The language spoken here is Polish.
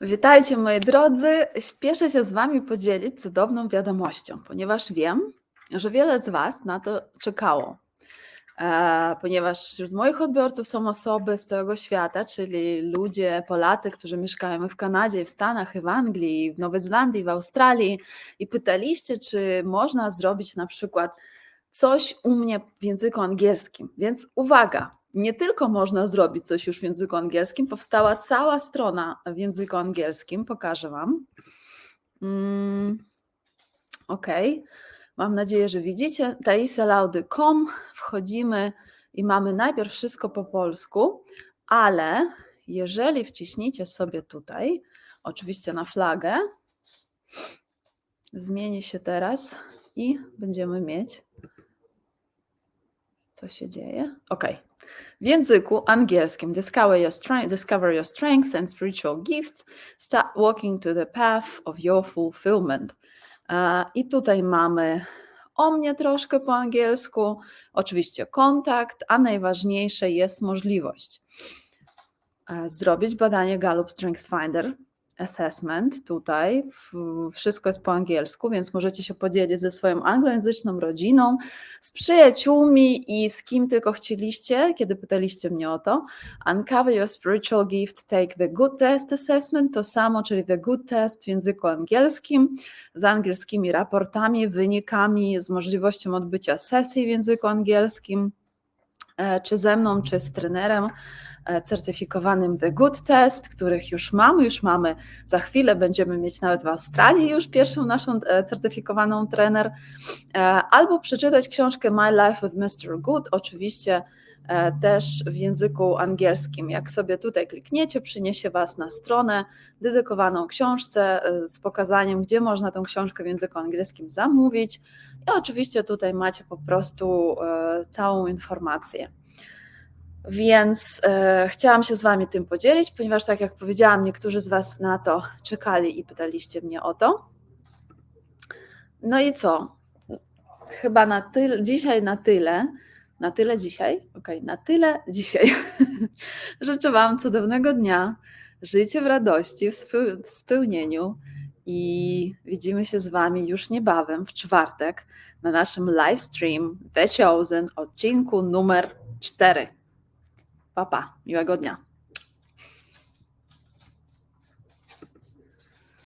Witajcie moi drodzy. Śpieszę się z Wami podzielić cudowną wiadomością, ponieważ wiem, że wiele z Was na to czekało. E, ponieważ wśród moich odbiorców są osoby z całego świata, czyli ludzie, Polacy, którzy mieszkają w Kanadzie, w Stanach, w Anglii, w Nowej Zelandii, w Australii i pytaliście, czy można zrobić na przykład coś u mnie w języku angielskim. Więc uwaga, nie tylko można zrobić coś już w języku angielskim, powstała cała strona w języku angielskim, pokażę Wam. Mm, ok, mam nadzieję, że widzicie. taisalaudy.com, wchodzimy i mamy najpierw wszystko po polsku, ale jeżeli wciśnicie sobie tutaj, oczywiście na flagę, zmieni się teraz i będziemy mieć co się dzieje? Ok. W języku angielskim discover your, strength, discover your strengths and spiritual gifts. Start walking to the path of your fulfillment. I tutaj mamy o mnie troszkę po angielsku, oczywiście kontakt, a najważniejsze jest możliwość zrobić badanie Gallup Strengths Finder assessment tutaj. Wszystko jest po angielsku, więc możecie się podzielić ze swoją anglojęzyczną rodziną, z przyjaciółmi i z kim tylko chcieliście, kiedy pytaliście mnie o to. Uncover your spiritual gift, take the good test assessment, to samo, czyli the good test w języku angielskim, z angielskimi raportami, wynikami, z możliwością odbycia sesji w języku angielskim, czy ze mną, czy z trenerem E, certyfikowanym The Good Test, których już mamy, już mamy za chwilę, będziemy mieć nawet w Australii już pierwszą naszą e, certyfikowaną trener, e, albo przeczytać książkę My Life with Mr. Good, oczywiście też w języku angielskim. Jak sobie tutaj klikniecie, przyniesie Was na stronę dedykowaną książce z pokazaniem, gdzie można tę książkę w języku angielskim zamówić. I oczywiście tutaj macie po prostu całą informację. Więc e, chciałam się z Wami tym podzielić, ponieważ, tak jak powiedziałam, niektórzy z Was na to czekali i pytaliście mnie o to. No i co? Chyba na tyle, dzisiaj na tyle. Na tyle dzisiaj? Okay, na tyle dzisiaj. Życzę Wam cudownego dnia. Żyjcie w radości, w, w spełnieniu i widzimy się z Wami już niebawem w czwartek na naszym live stream The Chosen, odcinku numer 4. Pa, pa. Miłego dnia.